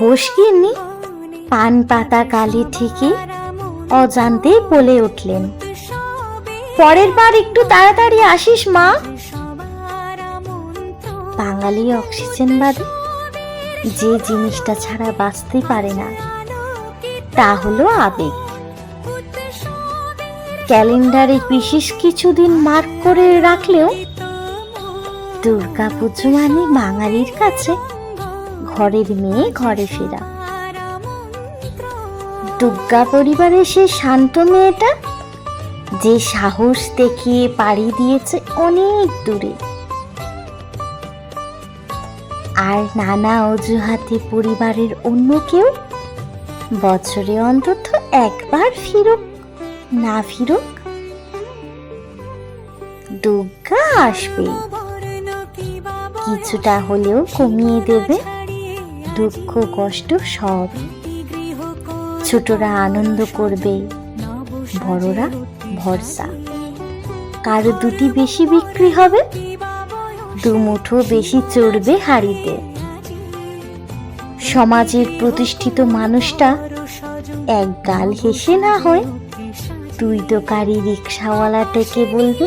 বসকিনি পান পাতা কালি ঠিকই অজান্তেই বলে উঠলেন। পরের বার একটু তাড়াতাড়ি আসিস মা। বাঙালি অক্সিজেন বাদে যে জিনিসটা ছাড়া বাঁচতে পারে না, তা হলো আবেগ। ক্যালেন্ডারে বিশেষ কিছুদিন মার্ক করে রাখলেও দুর্গা পুজো মানে বাঙালির কাছে ঘরের মেয়ে, ঘরে ফেরা। দুর্গা পরিবারের সে শান্ত মেয়েটা, যে সাহস দেখিয়ে পাড়ি দিয়েছে অনেক দূরে। আর নানা অজুহাতে পরিবারের অন্য কেউ, বছরে অন্তত একবার ফিরুক, না ফিরুক, দুর্গা আসবে। কিছুটা হলেও কমিয়ে দেবে। দুঃখ, কষ্ট সব। ছোটরা আনন্দ করবে, বড়রা ভরসা। কারও দুটি বেশি বিক্রি হবে, দু মুঠো বেশি চড়বে হাড়িতে। সমাজের প্রতিষ্ঠিত মানুষটা এক গাল হেসে না হয়, তুই তো গাড়ি রিক্সাওয়ালাটাকে বলবে,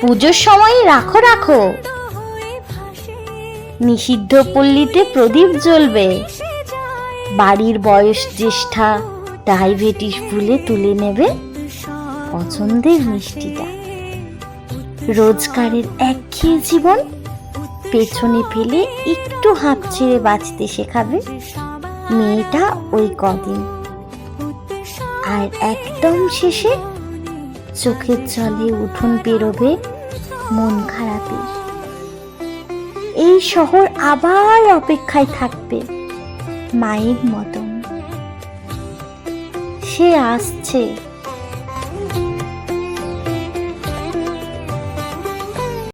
পুজোর সময় রাখো রাখো। নিষিদ্ধ পল্লীতে প্রদীপ জ্বলবে। বাড়ির বয়স জ্যেষ্ঠা ডায়াবেটিস ভুলে তুলে নেবে পছন্দের মিষ্টিটা। রোজগারের একঘেয়ে জীবন পেছনে ফেলে একটু হাঁপ ছেড়ে বাঁচতে শেখাবে মেয়েটা ওই কদিন। আর একদম শেষে চোখের জলে উঠোন পেরোবে মন খারাপের এই শহর আবার অপেক্ষায় থাকবে মায়ের মতন। সে আসছে।